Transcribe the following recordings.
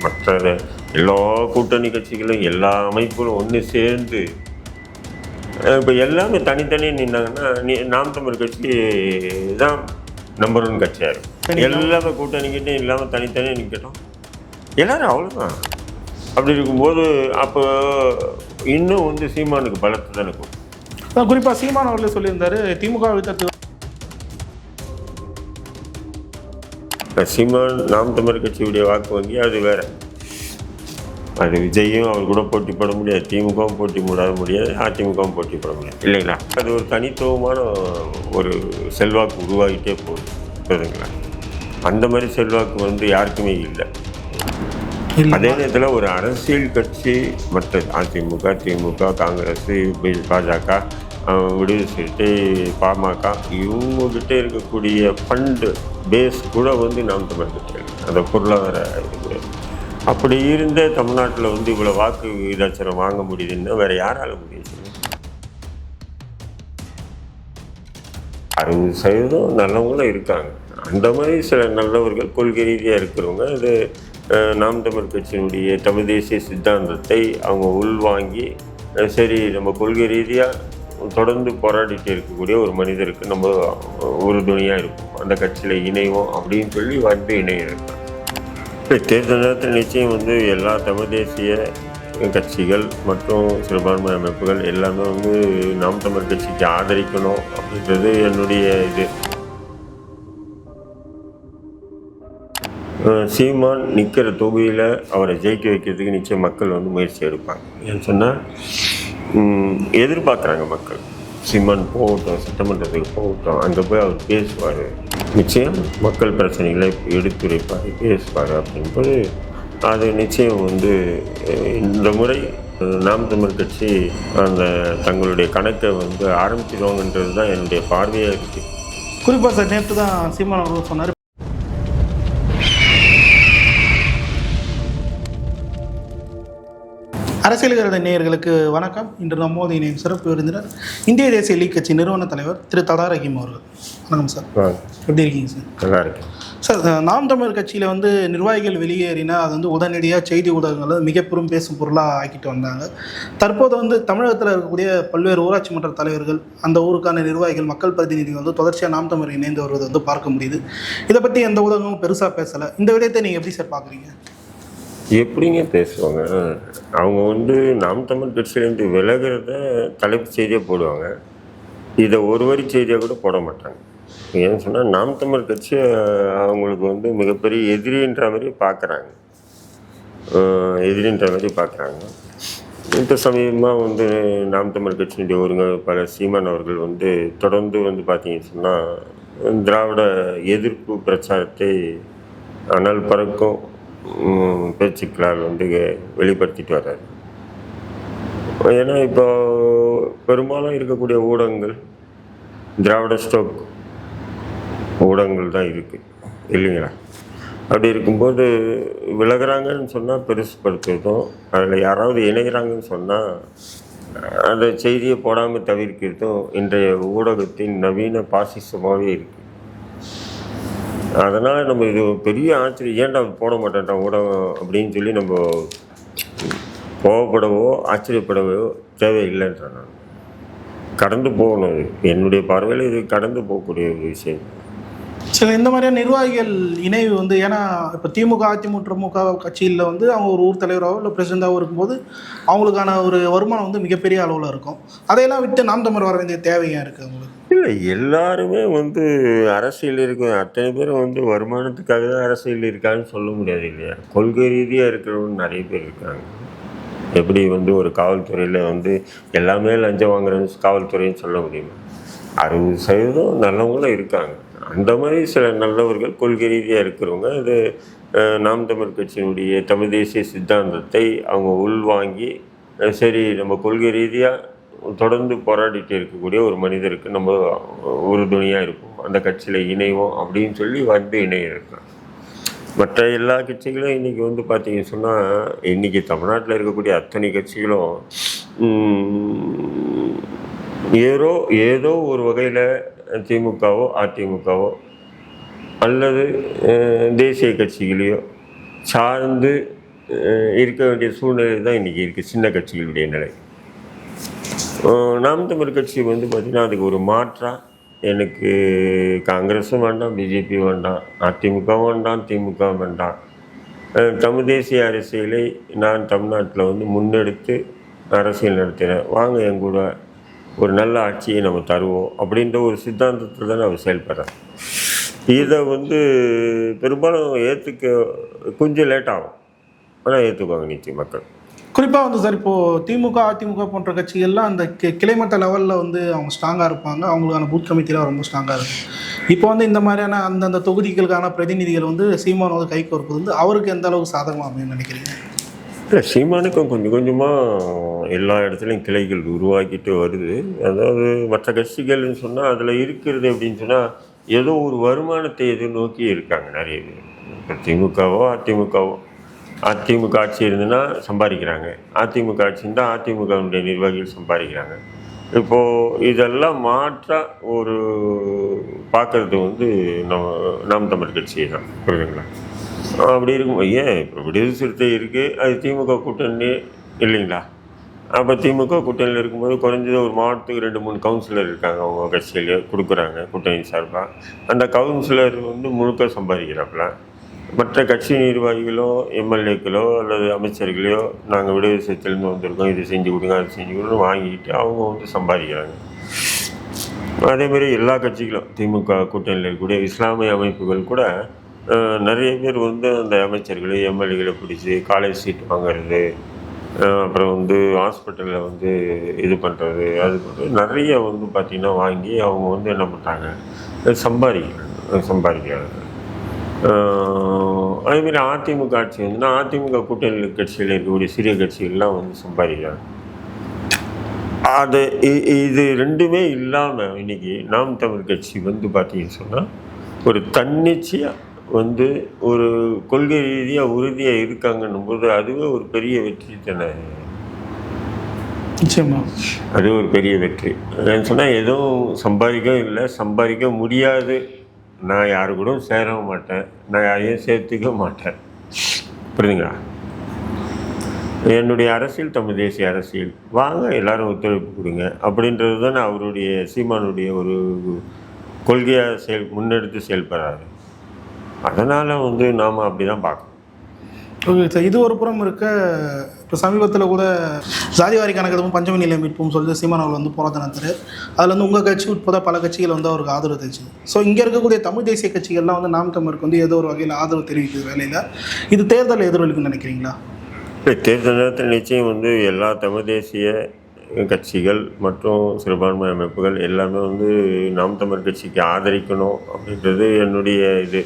மற்ற எல்லா கூட்டணி கட்சிகளும் எல்லா அமைப்புகளும் ஒன்று சேர்ந்து இப்போ எல்லாமே தனித்தனி நின்னாங்கன்னா நீ நாம் தமிழ் கட்சி தான் நம்பர் ஒன் கட்சியாக இருக்கும். எல்லாமே கூட்டணிக்கிட்டே இல்லாமல் தனித்தனியாக நிற்கட்டும் எல்லாரும் அவ்வளோதான் அப்படி இருக்கும்போது அப்போ இன்னும் வந்து சீமானுக்கு பலத்தை தான் இருக்கும் அதான் குறிப்பா சீமான் அவர்களே சொல்லியிருந்தாரு திமுக வித்தத்து சீமான் நாம் தமிழ் கட்சியுடைய வாக்கு வங்கி அது வேற. அது விஜயும் அவர் கூட போட்டி போட முடியாது. திமுகவும் போட்டி போட முடியாது. அதிமுகவும் போட்டி போட முடியாது. இல்லைங்களா? அது ஒரு தனித்துவமான ஒரு செல்வாக்கு உருவாகிட்டே போகுது. அந்த மாதிரி செல்வாக்கு வந்து யாருக்குமே இல்லை. அதே நேரத்தில் ஒரு அரசியல் கட்சி மற்ற அதிமுக திமுக காங்கிரஸ் பாஜக விடுதலை சிறுத்தை பாமக இவங்ககிட்ட இருக்கக்கூடிய ஃபண்டு பேஸ் கூட வந்து நாம் தமிழ் கட்சிகள். அந்த பொருளாதார இது. அப்படி இருந்த தமிழ்நாட்டில் வந்து இவ்வளோ வாக்கு விகிதாச்சாரம் வாங்க முடியுதுன்னா வேற யாரால முடியும் அறுபது சதவீதம் நல்லவங்களும் இருக்காங்க. அந்த மாதிரி சில நல்லவர்கள் கொள்கை ரீதியாக இருக்கிறவங்க அது அஹ், நாம் தமிழ் கட்சியினுடைய தமிழ் தேசிய சித்தாந்தத்தை அவங்க உள்வாங்கி சரி நம்ம கொள்கை ரீதியாக தொடர்ந்து போராடிட்டு இருக்கக்கூடிய ஒரு மனிதருக்கு நம்ம உறுதுணையாக இருக்கும் அந்த கட்சியில் இணைவோம் அப்படின்னு சொல்லி வந்து இணையிருக்காங்க தேர்தல் நேரத்தில் நிச்சயம் வந்து எல்லா தமிழ் தேசிய கட்சிகள் மற்றும் சிறுபான்மை அமைப்புகள் எல்லாமே வந்து நாம் தமிழ் கட்சிக்கு ஆதரிக்கணும் அப்படின்றது என்னுடைய இது. சீமான் நிற்கிற தொகுதியில் அவரை ஜெயிக்க வைக்கிறதுக்கு நிச்சயம் மக்கள் வந்து முயற்சி எடுப்பாங்க. ஏன்னு சொன்னால் எதிர்பார்க்குறாங்க மக்கள். சிம்மன் போகட்டும் சட்டமன்றத்துக்கு போகட்டும் அங்கே போய் அவர் பேசுவார். நிச்சயம் மக்கள் பிரச்சனைகளை எடுத்துரைப்பார் பேசுவார் அப்படின்போது அது நிச்சயம் வந்து இந்த முறை நாம் தமிழ் கட்சி அந்த தங்களுடைய கணக்கை வந்து ஆரம்பிச்சிருவாங்கன்றது தான் என்னுடைய பார்வையாக இருக்குது குறிப்பாக சார் நேற்று தான் சீமான் அவர்கள் சொன்னார். அரசியல் கருத நேயர்களுக்கு வணக்கம். இன்று நம்மோது இணையும் சிறப்பு விருந்தினர் இந்திய தேசிய லீக் கட்சி நிறுவன தலைவர் திரு தடா ரஹீம் அவர்கள். வணக்கம் சார். எப்படி இருக்கீங்க சார்? நல்லா இருக்கு சார் நாம் தமிழர் கட்சியில் வந்து நிர்வாகிகள் வெளியேறினா அது வந்து உடனடியாக செய்தி ஊடகங்களை மிக பெரும் பேசும் பொருளாக ஆக்கிட்டு வந்தாங்க. தற்போது வந்து தமிழகத்தில் இருக்கக்கூடிய பல்வேறு ஊராட்சி மன்ற தலைவர்கள் அந்த ஊருக்கான நிர்வாகிகள் மக்கள் பிரதிநிதிகள் வந்து தொடர்ச்சியாக நாம் தமிழர் இணைந்து வருவதை வந்து பார்க்க முடியுது. இதை பற்றி எந்த ஊடகமும் பெருசாக பேசலை. இந்த விடயத்தை நீங்கள் எப்படி சார் பார்க்குறீங்க எப்படிங்க பேசுவாங்க? அவங்க வந்து நாம் தமிழ் கட்சியிலேருந்து விலகிறத தலைப்பு செய்தியாக போடுவாங்க. இதை ஒரு வரி செய்தியாக கூட போட மாட்டாங்க. ஏன்னு சொன்னால் நாம் தமிழ் கட்சியை அவங்களுக்கு வந்து மிகப்பெரிய எதிரின்ற மாதிரி பார்க்குறாங்க எதிரின்ற மாதிரி பார்க்குறாங்க இப்போ சமீபமாக வந்து நாம் தமிழ் கட்சியினுடைய பல சீமான் அவர்கள் வந்து தொடர்ந்து வந்து பார்த்தீங்கன்னு சொன்னால் திராவிட எதிர்ப்பு பிரச்சாரத்தை அனல் பறக்கும். பேச்சுக்களால் வந்து வெளிப்படுத்திட்டு வர்றாரு. ஏன்னா இப்போ பெரும்பாலும் இருக்கக்கூடிய ஊடகங்கள் திராவிட ஸ்டோக் ஊடகங்கள் தான் இருக்குது இல்லைங்களா? அப்படி இருக்கும்போது விலகிறாங்கன்னு சொன்னால் பெருசுப்படுத்துறதும் அதில் யாராவது இணைகிறாங்கன்னு சொன்னால் அந்த செய்தியை போடாமல் தவிர்க்கிறதும் இன்றைய ஊடகத்தின் நவீன பாசிசமாகவே இருக்குது அதனால் நம்ம இது பெரிய ஆச்சரியம். ஏன்டா போட மாட்டேன்டா ஊடகம் அப்படின்னு சொல்லி நம்ம கோவப்படவோ ஆச்சரியப்படவோ தேவையில்லைன்ற நான். கடந்து போகணும் என்னுடைய பார்வையில் இது கடந்து போகக்கூடிய ஒரு விஷயம். சில இந்த மாதிரியான நிர்வாகிகள் இணைவு வந்து ஏன்னா இப்போ திமுக அதிமுக கட்சியில் வந்து அவங்க ஒரு ஊர் தலைவராகவோ இல்லை பிரசிடண்டாகவோ இருக்கும்போது அவங்களுக்கான ஒரு வருமானம் வந்து மிகப்பெரிய அளவில் இருக்கும். அதையெல்லாம் விட்டு நாம் தமிழ் வர வேண்டிய தேவையாக இருக்குது அவங்களுக்கு இல்லை எல்லாருமே வந்து அரசியல் இருக்கும் அத்தனை பேரும் வந்து வருமானத்துக்காக தான் அரசியல் இருக்கான்னு சொல்ல முடியாது இல்லையா? கொள்கை ரீதியாக இருக்கிறவங்க நிறைய பேர் இருக்காங்க. எப்படி வந்து ஒரு காவல்துறையில் வந்து எல்லாமே லஞ்சம் வாங்குறேன்னு காவல்துறைன்னு சொல்ல முடியுமா? அறுபது சதவீதம் நல்லவங்களும் இருக்காங்க. அந்த மாதிரி சில நல்லவர்கள் கொள்கை ரீதியாக இருக்கிறவங்க. அது நாம் தமிழ் கட்சியினுடைய தமிழ் தேசிய சித்தாந்தத்தை அவங்க உள்வாங்கி சரி நம்ம கொள்கை ரீதியாக தொடர்ந்து போராடிட்டு இருக்கக்கூடிய ஒரு மனிதருக்கு நம்ம உறுதுணையாக இருப்போம். அந்த கட்சியில் இணைவோம் அப்படின்னு சொல்லி வந்து இணையிருக்காங்க. மற்ற எல்லா கட்சிகளும் இன்றைக்கி வந்து பார்த்தீங்கன்னு சொன்னால் இன்றைக்கி தமிழ்நாட்டில் இருக்கக்கூடிய அத்தனை கட்சிகளும் ஏதோ ஏதோ ஒரு வகையில் திமுகவோ அதிமுகவோ அல்லது தேசிய கட்சிகளையோ சார்ந்து இருக்க வேண்டிய சூழ்நிலை தான் இன்றைக்கி இருக்குது சின்ன கட்சிகளுடைய நிலை. நாம் தமிழ் கட்சி வந்து பார்த்திங்கன்னா அதுக்கு ஒரு மாற்றாக எனக்கு காங்கிரஸும் வேண்டாம் பிஜேபி வேண்டாம் அதிமுக வேண்டாம் திமுக வேண்டாம். தமிழ் தேசிய அரசியலை நான் தமிழ்நாட்டில் வந்து முன்னெடுத்து அரசியல் நடத்தினேன். வாங்க என் கூட ஒரு நல்ல ஆட்சியை நம்ம தருவோம் அப்படின்ற ஒரு சித்தாந்தத்தில் தான் நான் செயல்படுறேன். இதை வந்து பெரும்பாலும் ஏற்றுக்க கொஞ்சம் லேட் ஆகும். ஆனால் ஏற்றுக்குவாங்க நிச்சயம் மக்கள். குறிப்பாக வந்து சார் இப்போது திமுக அதிமுக போன்ற கட்சிகள்லாம் அந்த கி- கிளைமட்ட லெவலில் வந்து அவங்க ஸ்ட்ராங்காக இருப்பாங்க. அவங்களுக்கான பூத் கமிட்டிலாம் ரொம்ப ஸ்ட்ராங்காக இருக்கும். இப்போ வந்து இந்த மாதிரியான அந்தந்த தொகுதிகளுக்கான பிரதிநிதிகள் வந்து சீமான் வந்து கை கோர்ப்பது வந்து அவருக்கு எந்த அளவுக்கு சாதகமாக அப்படின்னு நினைக்கிறீங்க? இல்லை சீமானுக்கும் கொஞ்சம் கொஞ்சமாக எல்லா இடத்துலையும் கிளைகள் உருவாக்கிட்டு வருது. அதாவது மற்ற கட்சிகள்னு சொன்னால் அதில் இருக்கிறது அப்படின்னு சொன்னால் ஏதோ ஒரு வருமானத்தை எதிர்நோக்கி இருக்காங்க நிறைய பேர். இப்போ திமுகவோ அதிமுகவோ அதிமுக ஆட்சி இருந்துன்னா சம்பாதிக்கிறாங்க. அதிமுக ஆட்சி இருந்தால் அதிமுகவுடைய நிர்வாகிகள் சம்பாதிக்கிறாங்க. இப்போது இதெல்லாம் மாற்ற ஒரு பார்க்குறது வந்து நம்ம நாம் தமிழ் கட்சி தான். புரியுதுங்களா? அப்படி இருக்கும். ஏன்? இப்போ விடுதலை சிறுத்தை இருக்குது அது திமுக கூட்டணி இல்லைங்களா? அப்போ திமுக கூட்டணியில் இருக்கும்போது குறைஞ்சது ஒரு மாவட்டத்துக்கு ரெண்டு மூணு கவுன்சிலர் இருக்காங்க அவங்க கட்சியிலே கொடுக்குறாங்க கூட்டணி சார்பாக அந்த கவுன்சிலர் வந்து முழுக்க சம்பாதிக்கிறாப்புல. மற்ற கட்சி நிர்வாகிகளோ எம்எல்ஏக்களோ அல்லது அமைச்சர்களையோ நாங்கள் விடுதலை சிறுத்தையிலேருந்து வந்திருக்கோம் இது செஞ்சு கொடுங்க அது செஞ்சு கொடுங்க வாங்கிக்கிட்டு அவங்க வந்து சம்பாதிக்கிறாங்க. அதேமாரி எல்லா கட்சிகளும் திமுக கூட்டணியில் இருக்கக்கூடிய இஸ்லாமிய அமைப்புகள் கூட நிறைய பேர் வந்து அந்த அமைச்சர்களை எம்எல்ஏகளை பிடிச்சி காலேஜ் சீட் வாங்குறது அப்புறம் வந்து ஹாஸ்பிட்டலில் வந்து இது பண்ணுறது அது பண்ணுறது நிறைய வந்து பார்த்திங்கன்னா வாங்கி அவங்க வந்து என்ன பண்ணுறாங்க சம்பாதிக்கிறாங்க சம்பாதிக்கிறாங்க. அதேமாரி அதிமுக ஆட்சி வந்துன்னா அதிமுக கூட்டணி கட்சியில் இருக்கக்கூடிய சிறிய கட்சிகள்லாம் வந்து சம்பாதிக்கிறாங்க. அது இது ரெண்டுமே இல்லாமல் இன்னைக்கு நாம் தமிழ் கட்சி வந்து பார்த்தீங்கன்னு சொன்னால் ஒரு தன்னிச்சையாக வந்து ஒரு கொள்கை ரீதியாக உறுதியாக இருக்காங்கன்னும் போது அதுவே ஒரு பெரிய வெற்றி தானே? நிச்சயமா. அது ஒரு பெரிய வெற்றி. ஏன்னு சொன்னால் எதுவும் சம்பாதிக்கவும் இல்லை சம்பாதிக்க முடியாது. நான் யாரு கூட சேரவும் மாட்டேன். நான் யாரையும் சேர்த்துக்க மாட்டேன். புரியுதுங்களா? என்னுடைய அரசியல் தமிழ் தேசிய அரசியல். வாங்க எல்லாரும் ஒத்துழைப்பு கொடுங்க. அப்படின்றது தான் அவருடைய சீமானுடைய ஒரு கொள்கையாக செயல் முன்னெடுத்து செயல்படுறாரு. அதனால் வந்து நாம் அப்படி தான் பார்க்கணும் இது ஒரு புறம் இருக்க இப்போ சமீபத்தில் கூட ஜாதிவாரி கணக்கெடுப்பும் பஞ்சமி நிலை மீட்பும் சொல்லிட்டு சீமான் அவர்கள் வந்து போராட்டம் நடத்துறாரு அதில் வந்து உங்கள் கட்சி உட்பட பல கட்சிகள் வந்து அவருக்கு ஆதரவு தெரிஞ்சு ஸோ இங்கே இருக்கக்கூடிய தமிழ் தேசிய கட்சிகள்லாம் வந்து நாம் தமிழருக்கு வந்து ஏதோ ஒரு வகையில் ஆதரவு தெரிவிக்கிற வேலையில். இது தேர்தல் எதிரொலிக்குன்னு நினைக்கிறீங்களா? தேர்தல் நேரத்தில் நிச்சயம் வந்து எல்லா தமிழ் தேசிய கட்சிகள் மற்றும் சிறுபான்மை அமைப்புகள் எல்லாமே வந்து நாம் தமிழ் கட்சிக்கு ஆதரிக்கணும் அப்படின்றது என்னுடைய இது.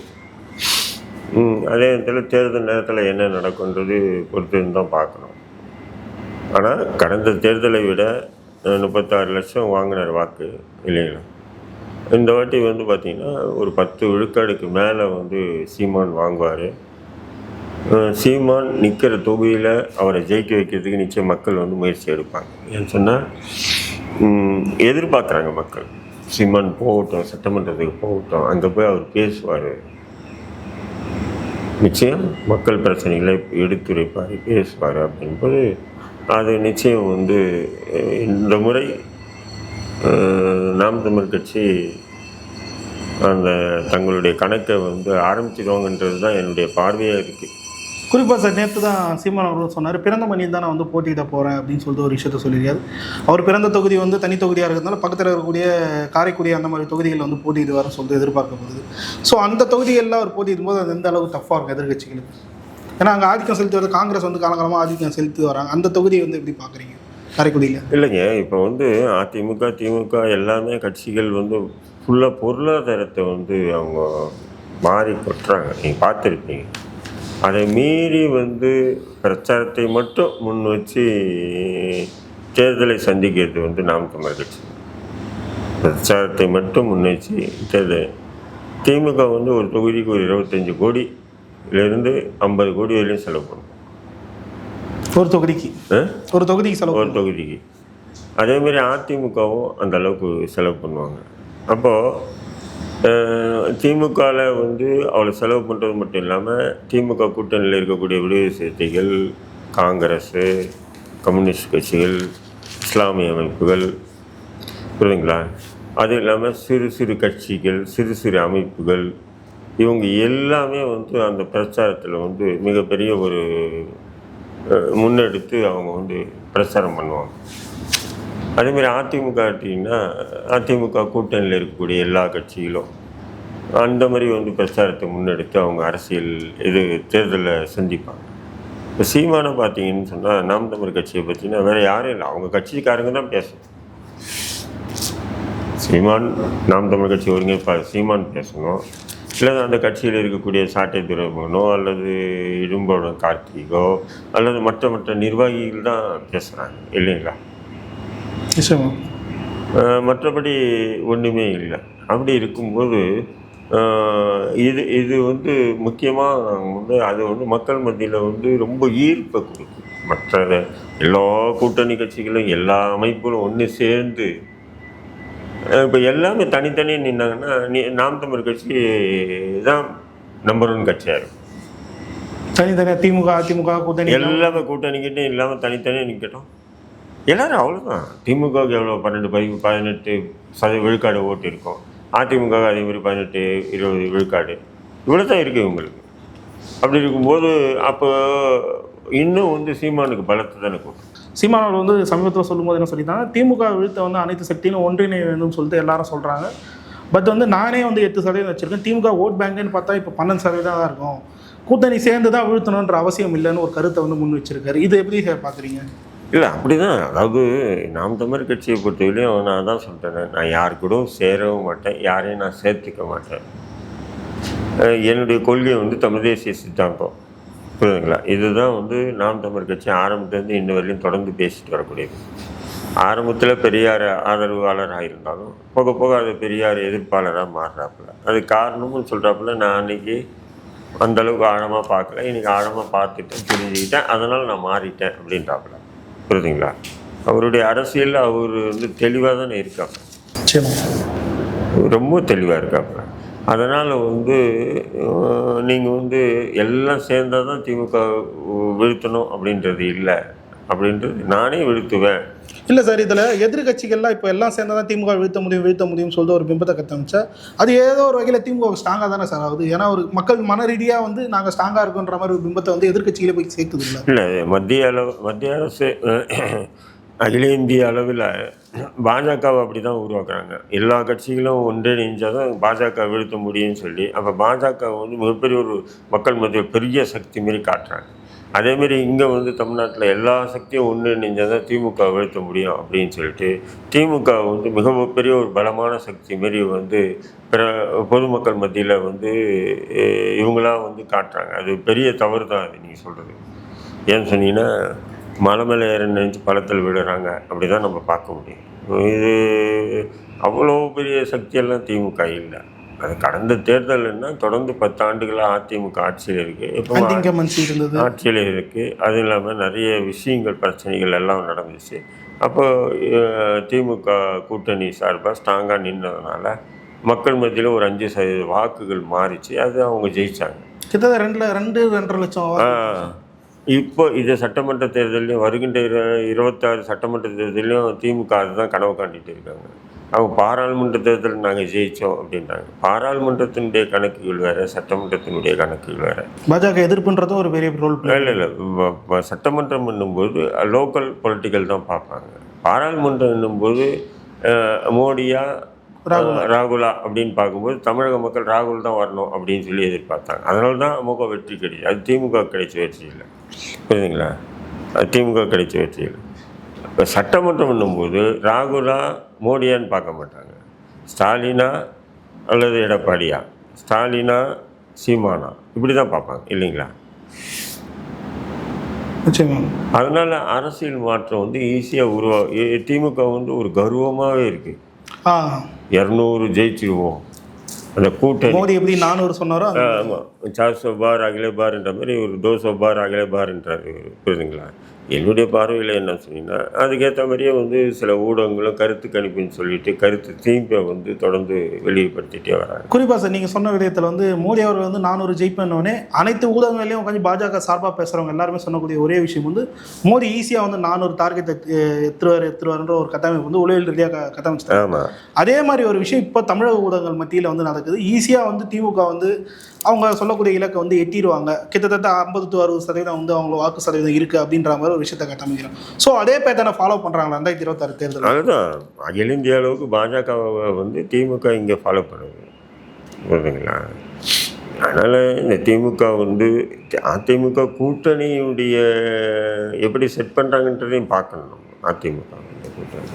அதே நேரத்தில் தேர்தல் நேரத்தில் என்ன நடக்குன்றது பொறுத்து தான் பார்க்கணும். ஆனால் கடந்த தேர்தலை விட முப்பத்தாறு லட்சம் வாங்கினார் வாக்கு இல்லைங்களா? இந்த வாட்டி வந்து பார்த்திங்கன்னா ஒரு பத்து விழுக்காடுக்கு மேலே வந்து சீமான் வாங்குவார். சீமான் நிற்கிற தொகுதியில் அவரை ஜெயிக்க வைக்கிறதுக்கு நிச்சயம் மக்கள் வந்து முயற்சி எடுப்பாங்க. ஏன்னு சொன்னால் எதிர்பார்க்குறாங்க மக்கள். சீமான் போகட்டும் சட்டமன்றத்துக்கு போகட்டும் அங்கே போய் அவர் பேசுவார். நிச்சயம் மக்கள் பிரச்சனைகளை எடுத்துரைப்பார் பேசுவார் அப்படின்போது அது நிச்சயம் வந்து இந்த முறை நாம் தமிழ் கட்சி அந்த தங்களுடைய கணக்கை வந்து ஆரம்பிச்சிடுவாங்கன்றது தான் என்னுடைய பார்வையாக இருக்குது குறிப்பாக சார் நேற்று தான் சீமான் அவர்கள் சொன்னார் பிறந்த மணியில் தான் நான் வந்து போட்டியிட போகிறேன் அப்படின்னு சொல்லிட்டு ஒரு விஷயத்த சொல்லியிருக்காரு. அவர் பிறந்த தொகுதி வந்து தனி தொகுதியாக இருக்கிறதுனால பக்கத்தில் இருக்கக்கூடிய காரைக்குடி அந்த மாதிரி தொகுதிகளில் வந்து போட்டியிடுவார்னு சொல்லிட்டு எதிர்பார்க்கப்படுது. ஸோ அந்த தொகுதிகளில் அவர் போட்டியிடும் போது அது எந்த அளவுக்கு டஃப்பாக இருக்கும் எதிர்கட்சிகளுக்கு ஏன்னா அங்கே ஆதிக்கம் செலுத்தி வர காங்கிரஸ் வந்து காலகாலமாக ஆதிக்கம் செலுத்தி வராங்க. அந்த தொகுதியை வந்து எப்படி பார்க்குறீங்க? காரைக்குடியில் இல்லைங்க இப்போ வந்து அதிமுக திமுக எல்லாமே கட்சிகள் வந்து ஃபுல்லாக பொருளாதாரத்தை வந்து அவங்க மாறி கொட்டுறாங்க. நீங்கள் பார்த்துருப்பீங்க. அதை மீறி வந்து பிரச்சாரத்தை மட்டும் முன் வச்சு தேர்தலை சந்திக்கிறது வந்து நாம் தமிழ் கட்சி. பிரச்சாரத்தை மட்டும் முன் வச்சு தேர்தல் திமுக வந்து ஒரு தொகுதிக்கு ஒரு இருபத்தஞ்சி கோடியிலேருந்து ஐம்பது கோடி வரையும் செலவு பண்ணும். ஒரு தொகுதிக்கு? ஒரு தொகுதிக்கு செலவு ஒரு தொகுதிக்கு. அதேமாரி அதிமுகவும் அந்த அளவுக்கு செலவு பண்ணுவாங்க. அப்போது திமுகவில் வந்து அவ்வளோ செலவு பண்ணுறது மட்டும் இல்லாமல் திமுக கூட்டணியில் இருக்கக்கூடிய விடுதலை சிறுத்தைகள் காங்கிரஸு கம்யூனிஸ்ட் கட்சிகள் இஸ்லாமிய அமைப்புகள் புரியுதுங்களா? அது இல்லாமல் சிறு சிறு கட்சிகள் சிறு சிறு அமைப்புகள் இவங்க எல்லாமே வந்து அந்த பிரச்சாரத்தில் வந்து மிகப்பெரிய ஒரு முன்னெடுத்து அவங்க வந்து பிரச்சாரம் பண்ணுவாங்க. அதேமாரி அதிமுக எடுத்திங்கன்னா அதிமுக கூட்டணியில் இருக்கக்கூடிய எல்லா கட்சிகளும் அந்த மாதிரி வந்து பிரச்சாரத்தை முன்னெடுத்து அவங்க அரசியல் இது தேர்தலை சந்திப்பாங்க. இப்போ சீமானை பார்த்தீங்கன்னு சொன்னால் நாம் தமிழ் கட்சியை பற்றினா வேறு யாரும் இல்லை. அவங்க கட்சிக்காரங்க தான் பேசணும். சீமான் நாம் தமிழ் கட்சி ஒருங்கிணைப்பாளர் சீமான் பேசணும். இல்லை அந்த கட்சியில் இருக்கக்கூடிய சாட்டை துறைமுகனோ அல்லது இடும்போட கார்த்திகோ அல்லது மற்ற மற்ற நிர்வாகிகள் தான் பேசுகிறாங்க இல்லைங்களா? மற்றபடி ஒன்றுமே இல்லை. அப்படி இருக்கும்போது இது இது வந்து முக்கியமாக வந்து அது வந்து மக்கள் மத்தியில் வந்து ரொம்ப ஈர்ப்பை கொடுக்கும். மற்ற எல்லா கூட்டணி கட்சிகளும் எல்லா அமைப்புகளும் ஒன்று சேர்ந்து இப்போ எல்லாமே தனித்தனியாக நின்னாங்கன்னா நீ நாம் தமிழ் கட்சி தான் நம்பர் ஒன் கட்சியாக இருக்கும். தனித்தனியாக திமுக அதிமுக கூட்டணி எல்லாமே. கூட்டணிக்கிட்டே இல்லாமல் தனித்தனியாக நிற்கட்டும் எல்லாரும் அவ்வளோதான் திமுகவுக்கு எவ்வளோ பன்னெண்டு பதிவு பதினெட்டு சதவீத விழுக்காடு ஓட்டு இருக்கும். அதிமுக அதே மாதிரி பதினெட்டு இருபது விழுக்காடு. இவ்வளோ தான் இருக்குது இவங்களுக்கு. அப்படி இருக்கும்போது அப்போ இன்னும் வந்து சீமானுக்கு பலத்தை தானே கொடுக்கும் சீமானவர் வந்து சமீபத்தில் சொல்லும்போது என்ன சொல்லியிருந்தாங்க திமுக விழுத்த வந்து அனைத்து சக்தியிலும் ஒன்றிணைய வேண்டும் சொல்லிட்டு எல்லாரும் சொல்கிறாங்க பட் வந்து நானே வந்து எட்டு சதவீதம் வச்சிருக்கேன். திமுக ஓட் பேங்க்னு பார்த்தா இப்போ பன்னெண்டு சதவீதம் தான் இருக்கும். கூட்டணி சேர்ந்து தான் வீழ்த்தணுன்ற அவசியம் இல்லைன்னு ஒரு கருத்தை வந்து முன் வச்சிருக்காரு. இது எப்படி சார் பார்க்குறீங்க? இல்லை அப்படி தான் அதாவது நாம் தமிழ் கட்சியை பொறுத்தவரையிலையும் நான் தான் சொல்லிட்டேன் நான் யார் கூடவும் சேரவும் மாட்டேன். யாரையும் நான் சேர்த்துக்க மாட்டேன். என்னுடைய கொள்கை வந்து தமிழ் தேசிய சித்தாந்தம். புரியுதுங்களா? இதுதான் வந்து நாம் தமிழ் கட்சி ஆரம்பத்துலேருந்து இன்ன வரையிலும் தொடர்ந்து பேசிட்டு வரக்கூடியது. ஆரம்பத்தில் பெரியார் ஆதரவாளராக இருந்தாலும் போக போக அது பெரியார் எதிர்ப்பாளராக மாறுறாப்புல. அது காரணமும் சொல்கிறாப்புல நான் அன்னைக்கு அந்த அளவுக்கு ஆழமாக பார்க்கல. இன்னைக்கு ஆழமாக பார்த்துட்டேன் புரிஞ்சுக்கிட்டேன் அதனால் நான் மாறிட்டேன் அப்படின்றாப்புல. புரியுதுங்களா? அவருடைய அரசியலில் அவர் வந்து தெளிவாக தானே நிச்சயமா. ரொம்ப தெளிவாக இருக்காப்புல. அதனால் வந்து நீங்கள் வந்து எல்லாம் சேர்ந்தால் தான் திமுக வீழ்த்தணும் அப்படின்றது இல்லை. அப்படின்றது நானே வீழ்த்துவேன். இல்லை சார் இதில் எதிர்கட்சிகள்லாம் இப்போ எல்லாம் சேர்ந்தா தான் திமுக வீழ்த்த முடியும் வீழ்த்த முடியும்னு சொல்லிட்டு ஒரு பிம்பத்தை கட்டமைச்சா அது ஏதோ ஒரு வகையில் திமுக ஸ்ட்ராங்காக தானே சார் ஆகுது. ஏன்னா ஒரு மக்கள் மன ரீதியாக வந்து நாங்கள் ஸ்ட்ராங்காக இருக்கோன்ற மாதிரி ஒரு பிம்பத்தை வந்து எதிர்கட்சிகளே போய் சேர்க்குது இல்லை? இல்லை மத்திய அளவு மத்திய அரசு அகில இந்திய அளவில் பாஜகவை அப்படி தான் உருவாக்குறாங்க. எல்லா கட்சிகளும் ஒன்றிணைஞ்சால் தான் பாஜக வீழ்த்த முடியும்னு சொல்லி அப்போ பாஜக வந்து மிகப்பெரிய ஒரு மக்கள் மத்திய பெரிய சக்தி மாரி காட்டுறாங்க. அதேமாரி இங்கே வந்து தமிழ்நாட்டில் எல்லா சக்தியும் ஒன்றிணைஞ்சால் தான் திமுக வீழ்த்த முடியும் அப்படின்னு சொல்லிட்டு திமுக வந்து மிக மிகப்பெரிய ஒரு பலமான சக்தி மாரி வந்து பிற பொதுமக்கள் மத்தியில் வந்து இவங்களாம் வந்து காட்டுறாங்க. அது பெரிய தவறு தான் அது நீங்கள் சொல்கிறது ஏன்னு சொன்னீங்கன்னா மலை மேலே ஏற நினைச்சு பழத்தில் விடுறாங்க அப்படி தான் நம்ம பார்க்க முடியும். இது அவ்வளோ பெரிய சக்தியெல்லாம் திமுக இல்லை. அது கடந்த தேர்தல்னா தொடர்ந்து பத்து ஆண்டுகளாக அதிமுக ஆட்சியில் இருக்குது இப்போ ஆட்சியில் இருக்குது அது இல்லாமல் நிறைய விஷயங்கள் பிரச்சனைகள் எல்லாம் நடந்துச்சு. அப்போ திமுக கூட்டணி சார்பாக ஸ்ட்ராங்காக நின்றதுனால மக்கள் மத்தியில் ஒரு அஞ்சு சதவீத வாக்குகள் மாறிச்சு. அது அவங்க ஜெயிச்சாங்க. கிட்டத்தட்ட ரெண்டுல ரெண்டு ரெண்டரை லட்சம் இப்போ இது சட்டமன்ற தேர்தலையும் வருகின்ற இரு இருபத்தாறு சட்டமன்ற தேர்தலையும் திமுக அதுதான் கனவு காண்டிட்டு இருக்காங்க. அவங்க பாராளுமன்ற தேர்தல் நாங்கள் ஜெயித்தோம் அப்படின்றாங்க. பாராளுமன்றத்தினுடைய கணக்குகள் வேறு சட்டமன்றத்தினுடைய கணக்குகள் வேறு. பாஜக எதிர்ப்புன்றதும் ஒரு பெரிய ரோல் இல்லை இல்லை. சட்டமன்றம் என்னும்போது லோக்கல் பொலிட்டிக்கல் தான் பார்ப்பாங்க. பாராளுமன்றம் என்னும்போது அஹ், மோடியா ராகுலா. அப்படின்னு பார்க்கும்போது தமிழக மக்கள் ராகுல் தான் வரணும் அப்படின்னு சொல்லி எதிர்பார்த்தாங்க. அதனால தான் அமோக வெற்றி கிடைச்சு அது திமுக கிடைச்ச வெற்றி இல்லை. புரியுதுங்களா? அது திமுக கிடைச்ச வெற்றி இல்லை. இப்போ சட்டமன்றம் என்னும்போது ராகுலா மோடியான்னு பார்க்க மாட்டாங்க. ஸ்டாலினா அல்லது எடப்பாடியா? ஸ்டாலினா சீமானா? இப்படி தான் பார்ப்பாங்க. இல்லைங்களா? அதனால் அரசியல் மாற்றம் வந்து ஈஸியாக உருவா திமுக வந்து ஒரு கர்வமாகவே இருக்குது இரநூறு ஜெயிச்சிருவோம். அந்த கூட்டணி. மோடி எப்படி நானூறு சொன்னாரோ ஆமாம் சார் சோ பார் அகிலே பார்ன்ற மாதிரி ஒரு தோ சோ பார் அகிலே பார்ன்றாரு. புரியுதுங்களா? என்னுடைய பார்வையில் என்ன சொன்னீங்கன்னா அதுக்கேற்ற மாதிரியே வந்து சில ஊடகங்களும் கருத்து கணிப்புன்னு சொல்லிட்டு கருத்து தீம்பை வந்து தொடர்ந்து வெளிப்படுத்திட்டே வராங்க. குறிப்பாக சார் நீங்கள் சொன்ன விடயத்தில் வந்து மோடி அவர்கள் வந்து நானூறு ஜெயிப்பேன்னொடனே அனைத்து ஊடகங்களையும் உட்காந்து பாஜக சார்பாக பேசுகிறவங்க எல்லாருமே சொல்லக்கூடிய ஒரே விஷயம் வந்து மோடி ஈஸியாக வந்து நானூறு டார்கெட் எத்துருவார் எத்துருவாருன்ற ஒரு கட்டமைப்பு வந்து உளவியல் ரீதியாக கட்டமைச்சிட்டாங்க அதே மாதிரி ஒரு விஷயம் இப்போ தமிழக ஊடகங்கள் மத்தியில் வந்து நடக்குது. ஈஸியாக வந்து திமுக வந்து அவங்க சொல்லக்கூடிய இலக்கை வந்து எட்டிடுவாங்க கிட்டத்தட்ட ஐம்பது டு அறுபது சதவீதம் வந்து அவங்க வாக்கு சதவீதம் இருக்குது அப்படின்ற மாதிரி ஒரு விஷயத்தை கட்டமைக்கிறோம் ஸோ அதே பேட்டனை ஃபாலோ பண்ணுறாங்களா ரெண்டாயிரத்தி இருபத்தாறு தேர்தல் அதுதான். அகில இந்திய அளவுக்கு பாஜக வந்து திமுக இங்கே ஃபாலோ பண்ணுது. புரியுதுங்களா? அதனால் இந்த திமுக வந்து அதிமுக கூட்டணியுடைய எப்படி செட் பண்ணுறாங்கன்றதையும் பார்க்கணும் அதிமுக கூட்டணி.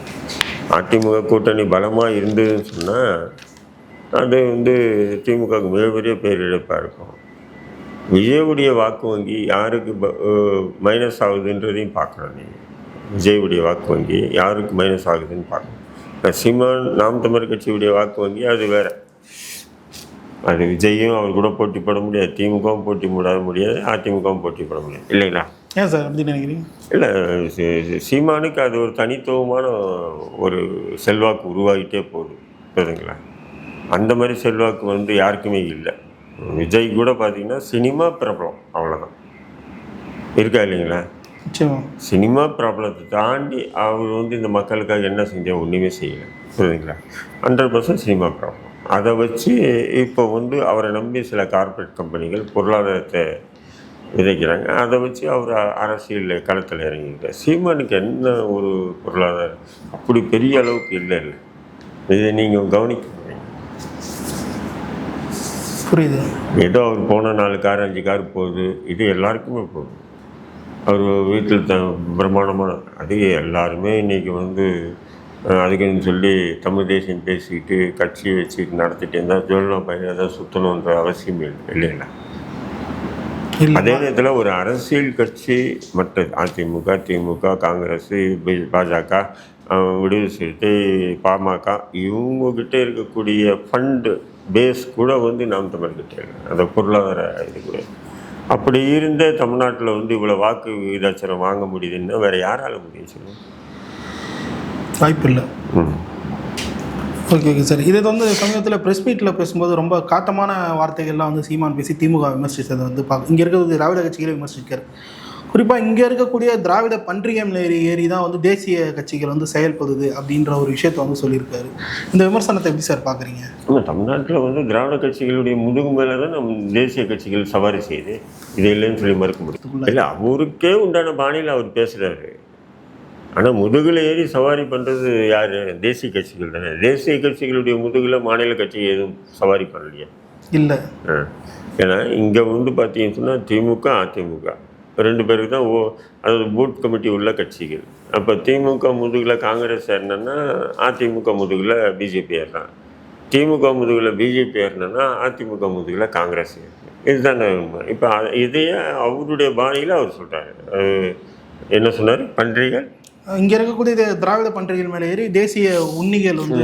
அதிமுக கூட்டணி பலமாக இருந்ததுன்னு சொன்னால் அது வந்து திமுகவுக்கு மிகப்பெரிய பேரிழப்பாக இருக்கும். விஜயுடைய வாக்கு வங்கி யாருக்கு மைனஸ் ஆகுதுன்றதையும் பார்க்கணும் நீங்கள் விஜயுடைய வாக்கு வங்கி யாருக்கு மைனஸ் ஆகுதுன்னு பார்க்கணும் சீமான் நாம் தமிழர் கட்சியுடைய வாக்கு வங்கி அது வேற. அது விஜயும் அவர் கூட போட்டி போட முடியாது. திமுகவும் போட்டி போட முடியாது. அதிமுகவும் போட்டி போட முடியாது. இல்லைங்களா? ஏன் சார் அப்படி நினைக்கிறீங்க? இல்லை சீமானுக்கு அது ஒரு தனித்துவமான ஒரு செல்வாக்கு உருவாகிட்டே போகுது. புரியுதுங்களா? அந்த மாதிரி செல்வாக்கு வந்து யாருக்குமே இல்லை. விஜய் கூட பார்த்தீங்கன்னா சினிமா பிரபலம் அவ்வளோதான் இருக்கா இல்லைங்களா? சினிமா பிரபலத்தை தாண்டி அவர் வந்து இந்த மக்களுக்காக என்ன செஞ்சால் ஒன்றுமே செய்யலை. புரியுதுங்களா? ஹண்ட்ரட் பர்சன்ட் சினிமா பிரபலம். அதை வச்சு இப்போ வந்து அவரை நம்பி சில கார்ப்பரேட் கம்பெனிகள் பொருளாதாரத்தை விதைக்கிறாங்க. அதை வச்சு அவர் அரசியல் களத்தில் இறங்கிட்டார் சீமானுக்கு என்ன ஒரு பொருளாதாரம்? அப்படி பெரிய அளவுக்கு இல்லை இல்லை இதை நீங்கள் கவனிக்க புரியுது. ஏதோ அவர் போன நாலு கார் அஞ்சு கார் போகுது. இது எல்லாருக்குமே போகுது. அவர் வீட்டில் த பிரம்மாண்டமான அது எல்லாருமே இன்றைக்கி வந்து அதுக்குன்னு சொல்லி தமிழ் தேசியம் பேசிக்கிட்டு கட்சி வச்சுட்டு நடத்திட்டு இருந்தால் ஜோல்னா பையன் ஏதாவது சுற்றணுன்ற அவசியம் இல்லை இல்லைங்களா? இல்லை. அதே நேரத்தில் ஒரு அரசியல் கட்சி மற்ற அதிமுக திமுக காங்கிரஸ் பாஜக விடுதலை சிறுத்தை பாமக இவங்ககிட்ட இருக்கக்கூடிய ஃபண்டு பேஸ் கூட வந்து நாம் தமிழ்கிட்ட அந்த பொருளாதார இது கூட. அப்படி இருந்தே தமிழ்நாட்டில் வந்து இவ்வளோ வாக்கு விகிதாச்சாரம் வாங்க முடியுதுன்னா வேற யாரால முடியும் சொல்லுங்க? வாய்ப்பு இல்லை. ம். Okay okay sir. இதை வந்து சமீபத்தில் ப்ரெஸ் மீட்டில் பேசும்போது ரொம்ப காட்டமான வார்த்தைகள்லாம் வந்து சீமான் பேசி திமுக விமர்சித்ததை வந்து பார்க்க இங்கே இருக்கிறது திராவிட கட்சிகளை விமர்சிக்கார் குறிப்பாக இங்கே இருக்கக்கூடிய திராவிட பன்றியம் ஏறி ஏறி தான் வந்து தேசிய கட்சிகள் வந்து செயல்படுது அப்படின்ற ஒரு விஷயத்தை வந்து சொல்லியிருக்காரு. இந்த விமர்சனத்தை எப்படி சார் பார்க்குறீங்க நம்ம தமிழ்நாட்டில் வந்து திராவிட கட்சிகளுடைய முதுகு மேலே தான் நம்ம தேசிய கட்சிகள் சவாரி செய்யுது. இது இல்லைன்னு சொல்லி மறுக்க முடியும். இல்லை அவருக்கே உண்டான பாணியில் அவர் பேசுகிறாரு ஆனால் முதுகில் ஏறி சவாரி பண்ணுறது யார்? தேசிய கட்சிகள் தானே. தேசிய கட்சிகளுடைய முதுகில் மாநில கட்சி எதுவும் சவாரி பண்ணலையா? இல்லை. ஆ. ஏன்னா இங்கே வந்து பார்த்தீங்கன்னு சொன்னால் திமுக அதிமுக. ரெண்டு பேருக்கு தான் ஓ அதாவது பூத் கமிட்டி உள்ள கட்சிகள். அப்போ திமுக முதுகில் காங்கிரஸ் ஏறினா அதிமுக முதுகில் பிஜேபி ஏறுறான் திமுக முதுகில் பிஜேபி ஏறினா அதிமுக முதுகில் காங்கிரஸ். இதுதானே உண்மை. இப்போ இதையே அவருடைய பாணியில் அவர் சொல்கிறாரு என்ன சொன்னார்? பன்றிகள்? இங்கே இருக்கக்கூடிய திராவிட பன்றிகள் மேலே ஏறி தேசிய உன்னிகள் வந்து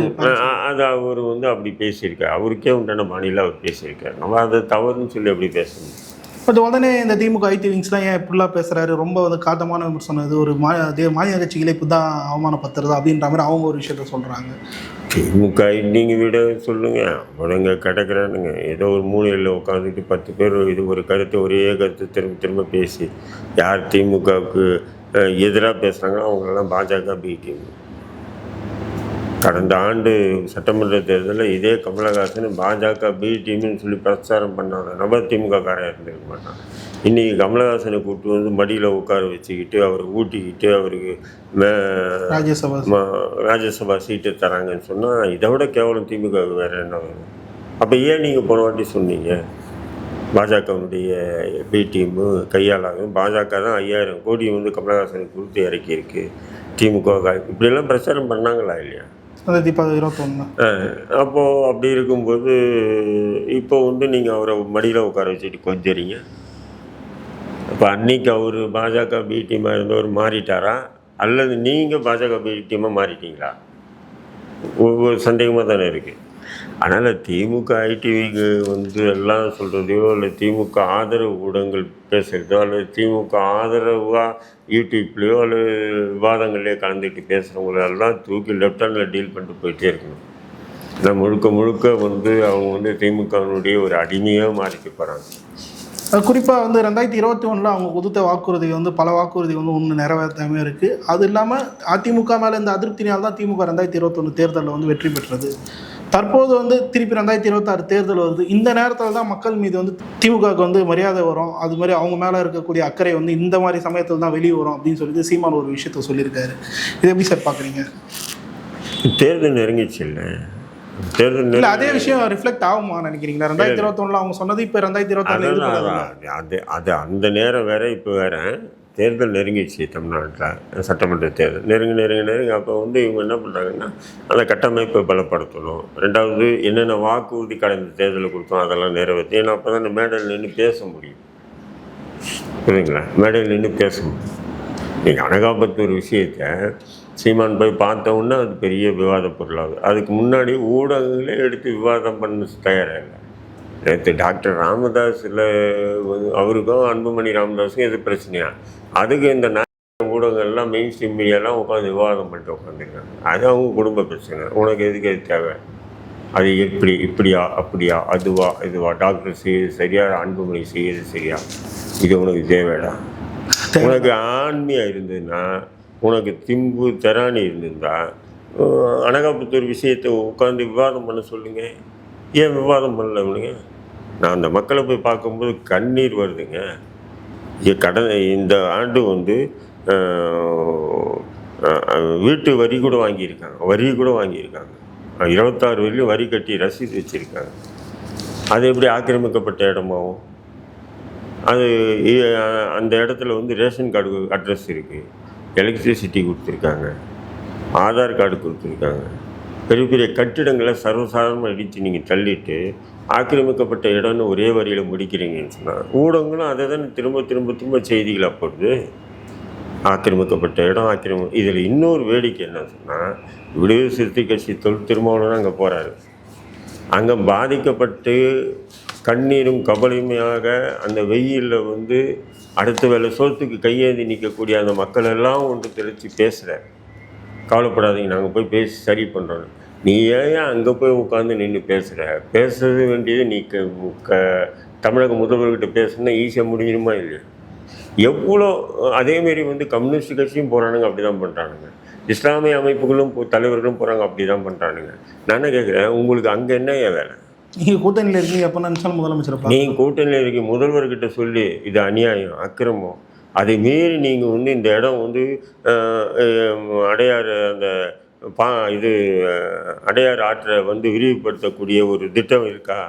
அது அவர் வந்து அப்படி பேசியிருக்கார். அவருக்கே உண்டான பாணியில் அவர் பேசியிருக்கார். நம்ம அதை தவறுன்னு சொல்லி அப்படி பேசணும். பட் உடனே இந்த திமுக ஐடி விங்ஸ்லாம் ஏன் இப்படிலாம் பேசுறாரு? ரொம்ப வந்து காட்டமான விமர்சனம். இது ஒரு மா மாநில கட்சிகளை இப்போ தான் அவமானப்படுத்துறது அப்படின்ற மாதிரி அவங்க ஒரு விஷயத்த சொல்கிறாங்க திமுக நீங்கள் விட சொல்லுங்க. அவனுங்க கிடக்குறானுங்க. ஏதோ ஒரு மூலையில் உட்காந்துட்டு பத்து பேர் இது ஒரு கருத்து ஒரே கருத்து திரும்ப திரும்ப பேசி யார் திமுகவுக்கு எதிராக பேசுகிறாங்களோ அவங்களெல்லாம் பாஜக பி கடந்த ஆண்டு சட்டமன்ற தேர்தலில் இதே கமலஹாசன் பாஜக பி டீம்னு சொல்லி பிரச்சாரம் பண்ணாங்க. நபர் திமுக காரன் இருந்திருக்க மாட்டான். இன்றைக்கி கமலஹாசனை கூப்பிட்டு வந்து மடியில் உட்கார வச்சுக்கிட்டு அவரை ஊட்டிக்கிட்டு அவருக்கு மே ராஜ்யசபா ராஜ்யசபா சீட்டு தராங்கன்னு சொன்னால் இதை விட கேவலம் திமுக வேறு என்ன வேணும்? அப்போ ஏன் நீங்கள் போன வாட்டி சொன்னீங்க? பாஜகவுடைய பி டீமு கையாளாகும் பாஜக தான் ஐயாயிரம் கோடி வந்து கமலஹாசனுக்கு கொடுத்து இறக்கியிருக்கு. திமுக இப்படியெல்லாம் பிரச்சாரம் பண்ணாங்களா இல்லையா? ரெண்டாயிரத்தி பத்து இருபத்தொன்று அப்போது அப்படி இருக்கும்போது இப்போ வந்து நீங்கள் அவரை மடியில் உட்கார வச்சுட்டு கொஞ்சறீங்க. அப்போ அன்னைக்கு அவர் பாஜக பி டீமாக இருந்தவர் மாறிட்டாரா? அல்லது நீங்கள் பாஜக பி டீமாக மாறிட்டீங்களா? ஒவ்வொரு சந்தேகமாக தானே இருக்குது அதனால் திமுக ஐடிவிக்கு வந்து எல்லாம் சொல்கிறதையோ இல்லை திமுக ஆதரவு ஊடகங்கள் பேசுகிறதோ அல்லது திமுக ஆதரவாக யூடியூப்லேயோ அல்லது விவாதங்கள்லேயோ கலந்துட்டு பேசுகிறவங்களெல்லாம் தூக்கி லெஃப்ட் ஹேண்டில் டீல் பண்ணிட்டு போயிட்டே இருக்கணும். இதை முழுக்க முழுக்க வந்து அவங்க வந்து திமுகவினுடைய ஒரு அடிமையாக மாறிக்க போகிறாங்க குறிப்பாக வந்து ரெண்டாயிரத்தி இருபத்தி ஒன்றில் அவங்க கொடுத்த வாக்குறுதி வந்து பல வாக்குறுதி வந்து ஒன்று நிறைவேற்றாமே இருக்குது அது இல்லாமல் அதிமுக மேலே இந்த அதிருப்தினால் தான் திமுக ரெண்டாயிரத்தி இருபத்தொன்று தேர்தலில் வந்து வெற்றி பெற்றது. தற்போது வந்து திருப்பி ரெண்டாயிரத்தி இருபத்தாறு தேர்தல் வருது. இந்த நேரத்தில் தான் மக்கள் மீது வந்து திமுகவுக்கு வந்து மரியாதை வரும். அது மாதிரி அவங்க மேலே இருக்கக்கூடிய அக்கறை வந்து இந்த மாதிரி சமயத்தில் தான் வெளியே வரும் அப்படின்னு சொல்லிட்டு சீமான் ஒரு விஷயத்த சொல்லியிருக்காரு. இது எப்படி சார் பார்க்குறீங்க தேர்தல் நெருங்கிச்சு இல்லை? தேர்தல் இல்லை அதே விஷயம் ரிஃப்ளெக்ட் ஆகுமா நினைக்கிறீங்களா? ரெண்டாயிரத்தி இருபத்தொன்னில் அவங்க சொன்னது இப்போ ரெண்டாயிரத்தி இருபத்தாறு அது அது அந்த நேரம் வேற இப்போ வேற. தேர்தல் நெருங்கிச்சு தமிழ்நாட்டில் சட்டமன்ற தேர்தல். நெருங்கி நெருங்கி நெருங்கி அப்போ வந்து இவங்க என்ன பண்ணுறாங்கன்னா அந்த கட்டமைப்பை பலப்படுத்தணும். ரெண்டாவது என்னென்ன வாக்குறுதி கடந்த தேர்தலில் கொடுத்தோம் அதெல்லாம் நிறைவேற்றி ஏன்னா அப்போ தான் மேடையில் நின்று பேச முடியும். புரியுதுங்களா? மேடையில் நின்று பேச முடியும். நீங்கள் அனகாபத்தூர் விஷயத்தை சீமான் போய் பார்த்த அது பெரிய விவாத பொருளாகுது. அதுக்கு முன்னாடி ஊடகங்களே எடுத்து விவாதம் பண்ண தயாராக இல்லை. நேற்று டாக்டர் ராமதாஸில் அவருக்கும் அன்புமணி ராமதாஸுக்கும் எது பிரச்சனையா? அதுக்கு இந்த ஊடகங்கள்லாம் மெயின் ஸ்ட்ரீம் மீடியாலாம் உட்காந்து விவாதம் பண்ணிட்டு உட்காந்துருக்காங்க அது அவங்க குடும்ப பிரச்சனை. உனக்கு எதுக்கு அது தேவை? அது எப்படி இப்படியா அப்படியா அதுவா இதுவா? டாக்டர் செய்யுது சரியா அன்புமணி செய்யுது சரியா? இது உனக்கு தேவைடா. உனக்கு ஆண்மையாக இருந்ததுன்னா உனக்கு திம்பு தராணி இருந்திருந்தா அனகாபுத்தூர் விஷயத்தை உட்காந்து விவாதம் பண்ண சொல்லுங்க. ஏன் விவாதம் பண்ணல இவனுங்க நான் அந்த மக்களை போய் பார்க்கும்போது கண்ணீர் வருதுங்க. கடந்த இந்த ஆண்டு வந்து வீட்டு வரி கூட வாங்கியிருக்காங்க. வரி கூட வாங்கியிருக்காங்க. இருபத்தாறு வரையிலும் வரி கட்டி ரசீது வச்சுருக்காங்க. அது எப்படி ஆக்கிரமிக்கப்பட்ட இடமாவும்? அது அந்த இடத்துல வந்து ரேஷன் கார்டு அட்ரஸ் இருக்குது எலக்ட்ரிசிட்டி கொடுத்துருக்காங்க. ஆதார் கார்டு கொடுத்துருக்காங்க. பெரிய பெரிய கட்டிடங்களை சர்வசாதாரணமாக இடித்து நீங்கள் தள்ளிட்டு ஆக்கிரமிக்கப்பட்ட இடம்னு ஒரே வரியில் முடிக்கிறீங்கன்னு சொன்னால் ஊடகங்களும் அதை தான் திரும்ப திரும்ப திரும்ப செய்திகள் போடுது. ஆக்கிரமிக்கப்பட்ட இடம் ஆக்கிரமி இதில் இன்னொரு வேடிக்கை என்ன சொன்னால் விடுதலை சிறுத்தை கட்சி தொல் திருமாவளவன் அங்கே போகிறாரு அங்கே பாதிக்கப்பட்டு கண்ணீரும் கபலையுமாக அந்த வெயிலில் வந்து அடுத்த வேலை சோத்துக்கு கையேந்தி நிற்கக்கூடிய அந்த மக்கள் எல்லாம் ஒன்று தெளித்து பேசுகிறார் கவலைப்படாதீங்க நாங்கள் போய் பேசி சரி பண்ணுறோம் நீ ஏன் அங்கே போய் உட்காந்து நின்று பேசுகிற பேசுறது வேண்டியது நீ க க தமிழக முதல்வர்கிட்ட பேசுனா ஈஸியாக முடியுமா இல்லையா? எவ்வளோ அதேமாரி வந்து கம்யூனிஸ்ட் கட்சியும் போகிறானுங்க அப்படி தான் பண்ணுறானுங்க இஸ்லாமிய அமைப்புகளும் தலைவர்களும் போகிறாங்க அப்படி தான் பண்ணுறானுங்க நான் என்ன கேட்குறேன் உங்களுக்கு அங்கே என்ன ஏன் வேலை? நீங்கள் கூட்டணியில் இருக்கீங்க எப்போ நினச்சாலும் முதலமைச்சரை நீங்கள் கூட்டணியில் இருக்க முதல்வர்கிட்ட சொல்லி இது அநியாயம் அக்கிரமம். அதை மீறி நீங்கள் வந்து இந்த இடம் வந்து அடையாறு அந்த பா இது அடையாறு ஆற்றை வந்து விரிவுபடுத்தக்கூடிய ஒரு திட்டம் இருக்கா?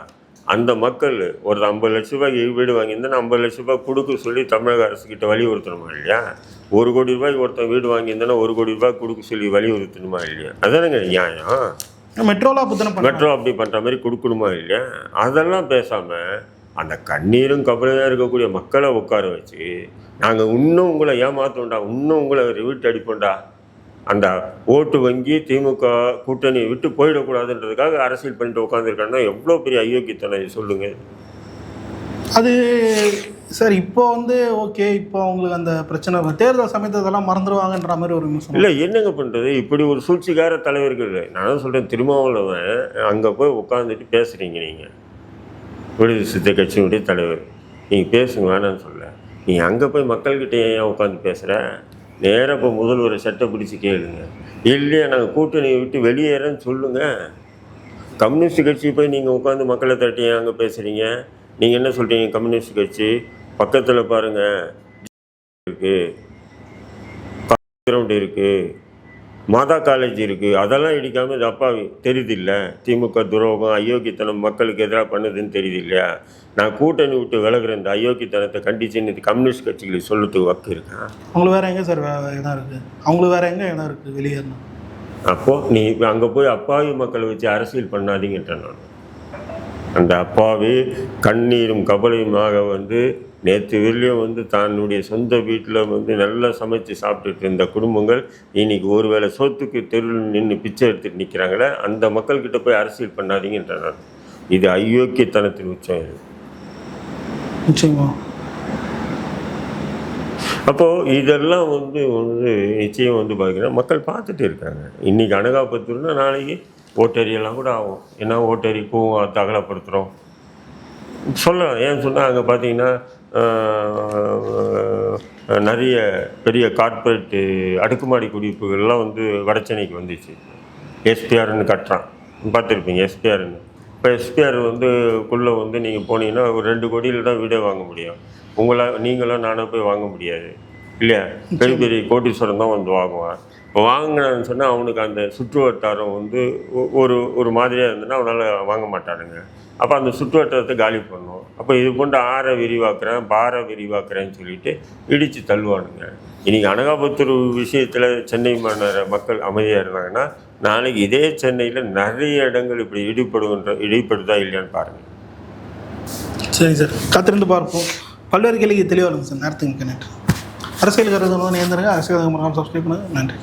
அந்த மக்கள் ஒரு ஐம்பது லட்ச ரூபாய்க்கு வீடு வாங்கியிருந்தா ஐம்பது லட்ச ரூபாய் கொடுக்க சொல்லி தமிழக அரசுக்கிட்ட வலியுறுத்தணுமா இல்லையா? ஒரு கோடி ரூபாய்க்கு ஒருத்தன் வீடு வாங்கியிருந்தானா ஒரு கோடி ரூபாய் கொடுக்க சொல்லி வலியுறுத்தணுமா இல்லையா? அதானங்க நியாயம். மெட்ரோலாம் மெட்ரோ அப்படி பண்ணுற மாதிரி கொடுக்கணுமா இல்லையா? அதெல்லாம் பேசாமல் அந்த கண்ணீரும் கபலையாக இருக்கக்கூடிய மக்களை உட்கார வச்சு நாங்கள் இன்னும் உங்களை ஏமாத்தோண்டா இன்னும் உங்களை வீட்டு அடிப்போண்டா அந்த ஓட்டு வங்கி திமுக கூட்டணியை விட்டு போயிடக்கூடாதுன்றதுக்காக அரசியல் பண்ணிட்டு உட்காந்துருக்காங்கன்னா எவ்வளோ பெரிய ஐயோக்கியத்தனை சொல்லுங்கள் அது சார் இப்போ வந்து ஓகே இப்போ அவங்களுக்கு அந்த பிரச்சனை. தேர்தல் சமயத்தை இதெல்லாம் மறந்துடுவாங்கன்ற மாதிரி ஒரு விமர்சனம். இல்லை என்னங்க பண்ணுறது இப்படி ஒரு சூழ்ச்சிக்கார தலைவர்கள் நான் சொல்கிறேன் திருமாவளவன் அங்கே போய் உட்காந்துட்டு பேசுகிறீங்க நீங்கள் விடுதலை சித்த கட்சியினுடைய தலைவர் நீங்கள் பேசுங்க வேணாம்னு சொல்ல. நீ அங்கே போய் மக்கள்கிட்ட ஏன் உட்காந்து பேசுகிற நேராக இப்போ முதல்வரை சட்டை பிடிச்சி கேளுங்க. இல்லையா நாங்கள் கூட்டணியை விட்டு வெளியேறேன்னு சொல்லுங்கள் கம்யூனிஸ்ட் கட்சி போய் நீங்கள் உட்காந்து மக்களை தட்டி அங்கே பேசுகிறீங்க நீங்கள் என்ன சொல்கிறீங்க கம்யூனிஸ்ட் கட்சி? பக்கத்தில் பாருங்கள் இருக்குது இருக்குது மாதா காலேஜ் இருக்குது அதெல்லாம் இடிக்காமல் இது அப்பாவி தெரியுது இல்லை திமுக துரோகம் அயோக்கியத்தனம் மக்களுக்கு எதிராக பண்ணுதுன்னு தெரியுது இல்லையா நான் கூட்டணி விட்டு விலகுற இந்த அயோக்கியத்தனத்தை கண்டிச்சுன்னு இது கம்யூனிஸ்ட் கட்சிகளுக்கு சொல்லத்துக்கு வக்கு இருக்கா? அவங்களுக்கு வேற எங்கே சார் இடம் இருக்குது அவங்களுக்கு வேற எங்கே இடம் இருக்குது வெளியேறணும்? அப்போது நீ அங்கே போய் அப்பாவி மக்களை வச்சு அரசியல் பண்ணாதீங்கன்ற நான். அந்த அப்பாவே கண்ணீரும் கபலையுமாக வந்து நேற்று வெளியும் வந்து தன்னுடைய சொந்த வீட்டில் வந்து நல்லா சமைச்சு சாப்பிட்டுட்டு இருந்த குடும்பங்கள் இன்னைக்கு ஒருவேளை சோத்துக்கு தெருவில் நின்று பிச்சை எடுத்துட்டு நிற்கிறாங்களே அந்த மக்கள்கிட்ட போய் அரசியல் பண்ணாதீங்கன்ற நான் இது அயோக்கியத்தனத்தின் உச்சம் இது. நிச்சயமா. அப்போது இதெல்லாம் வந்து வந்து நிச்சயம் வந்து பார்த்தீங்கன்னா மக்கள் பார்த்துட்டு இருக்காங்க. இன்றைக்கி அனகாபத்தூர்னா நாளைக்கு ஓட்டேரியெல்லாம் கூட ஆகும். ஏன்னா ஓட்டேரி பூவும் தகலப்படுத்துகிறோம் சொல்லலாம். ஏன் சொன்னால் அங்கே பார்த்தீங்கன்னா நிறைய பெரிய கார்ப்பரேட்டு அடுக்குமாடி குடியிருப்புகள்லாம் வந்து வடச்சென்னைக்கு வந்துச்சு. எஸ்பிஆர்னு கட்டுறான். பார்த்துருப்பீங்க எஸ்பிஆர்னு இப்போ எஸ்பிஆர் வந்து குள்ளே வந்து நீங்கள் போனீங்கன்னா ஒரு ரெண்டு கோடியில் தான் வீடே வாங்க முடியும். உங்களால் நீங்களும் நானும் போய் வாங்க முடியாது. இல்லையா? பெரிய பெரிய கோட்டீஸ்வரன் தான் வந்து வாங்குவான். இப்போ வாங்கினான்னு சொன்னால் அவனுக்கு அந்த சுற்று வட்டாரம் வந்து ஒரு ஒரு மாதிரியாக இருந்ததுன்னா அவனால் வாங்க மாட்டானுங்க. அப்போ அந்த சுற்றுவட்டத்தை காலி பண்ணும் அப்போ இது கொண்டு ஆறை விரிவாக்குறேன் பாறை விரிவாக்குறேன்னு சொல்லிட்டு இடித்து தள்ளுவானுங்க. இன்றைக்கி அனகாபுத்தூர் விஷயத்தில் சென்னை மாநகர மக்கள் அமைதியாக இருந்தாங்கன்னா நாளைக்கு இதே சென்னையில் நிறைய இடங்கள் இப்படி இடிபடுகின்ற இடிப்படுதா இல்லையான்னு பாருங்கள் சரி சார் காத்திருந்து பார்ப்போம். பல்வேறு கேள்விக்கு தெளிவாக இருக்கும் சார் நேரத்துக்கு நன்றி. அரசியல் கருதுன்னு நேர்ந்துருங்க அரசியல் சப்ஸ்கிரைப் பண்ணுங்கள் நன்றி.